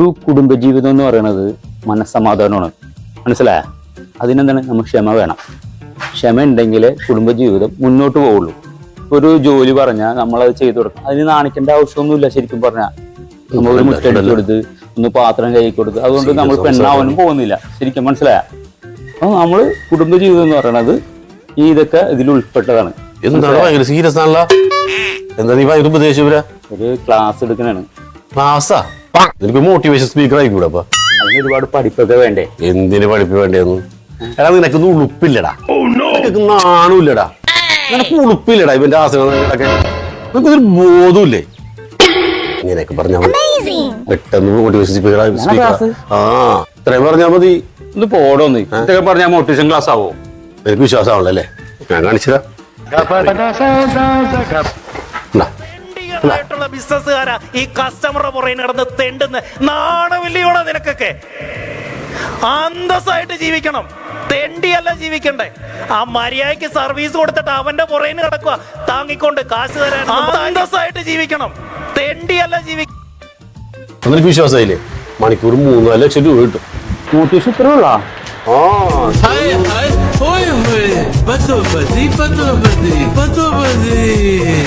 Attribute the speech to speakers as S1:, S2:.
S1: ഒരു കുടുംബജീവിതം എന്ന് പറയുന്നത് മനസ്സമാധാനമാണ്. മനസ്സിലായ? അതിനെന്താണ്? നമ്മൾ ക്ഷമ വേണം. ക്ഷമ ഉണ്ടെങ്കിൽ കുടുംബ ജീവിതം മുന്നോട്ട് പോവുള്ളൂ. ഒരു ജോലി പറഞ്ഞാൽ നമ്മളത് ചെയ്തു കൊടുക്കും അതിന് നാണിക്കേണ്ട ആവശ്യമൊന്നുമില്ല ശരിക്കും പറഞ്ഞാൽ നമ്മൾ ഒരു മുറ്റടിച്ചു കൊടുത്ത് ഒന്ന് പാത്രം കൈ കൊടുത്ത്. അതുകൊണ്ട് നമ്മൾ പെണ്ണാവാനും പോകുന്നില്ല. ശരിക്കും മനസ്സിലായ? അപ്പൊ നമ്മൾ കുടുംബജീവിതം എന്ന് പറയുന്നത് ഈ ഇതൊക്കെ ഇതിൽ ഉൾപ്പെട്ടതാണ്.
S2: എന്താണ് ഭയങ്കര സീരിയസ് ആണല്ലോ? എന്താ നീ ഭയങ്കര
S1: ഒരു ക്ലാസ് എടുക്കണാണ്.
S2: ക്ലാസ്സാ? നിനക്ക് മോട്ടിവേഷൻ സ്പീക്കർ ആയിക്കൂടെ അപ്പൊ?
S1: അതിന് ഒരുപാട് പഠിപ്പൊക്കെ വേണ്ടേ?
S2: എന്തിന് പഠിപ്പ് വേണ്ടേന്ന്? എടാ നിനക്കൊന്നും ഉളുപ്പില്ലടാ. നിനക്ക് നാണുമില്ലടാ നിനക്ക് ഉളുപ്പില്ലടാ ഇവന്റെ ആസനങ്ങളൊക്കെ നിനക്കൊരു ബോധമില്ലേ ഇങ്ങനെയൊക്കെ പറഞ്ഞാൽ മതി. പെട്ടെന്ന് മോട്ടിവേഷൻ സ്പീക്കർ
S1: സ്പീക്കർ
S2: ആ. ഇത്രയും പറഞ്ഞാൽ മതി.
S1: ഒന്ന് പോടോന്ന്. ഇതൊക്കെ പറഞ്ഞാൽ മോട്ടിവേഷൻ ക്ലാസ് ആവോ?
S2: എനിക്ക് വിശ്വാസമാണല്ലോ അല്ലേ? ഞാൻ കാണിച്ചതാ ായിട്ടുള്ള
S3: ബിസിനസ്സുകാരാ ഈ കസ്റ്റമറുടെ പുറകെ നടന്ന് തെണ്ടുന്ന. നാണവില്ലിയോടെ നിനക്കൊക്കെ? അന്തസ്സായിട്ട് ജീവിക്കണം. തെണ്ടിയല്ല ജീവിക്കണ്ടേ. ആ മര്യാദയ്ക്ക് സർവീസ് കൊടുത്തിട്ട് അവന്റെ പുറകെ കിടക്കുക താങ്ങിക്കൊണ്ട് കാശ് തരാൻ അന്തസ്സായിട്ട് ജീവിക്കണം. തെണ്ടിയല്ല ജീവിക്കണം
S2: നിനക്ക് വിശ്വാസമായില്ലേ? മണിക്കൂർ മൂന്ന് നാല് ലക്ഷം രൂപ കിട്ടും. ആ.
S4: Hai, ഓയ്.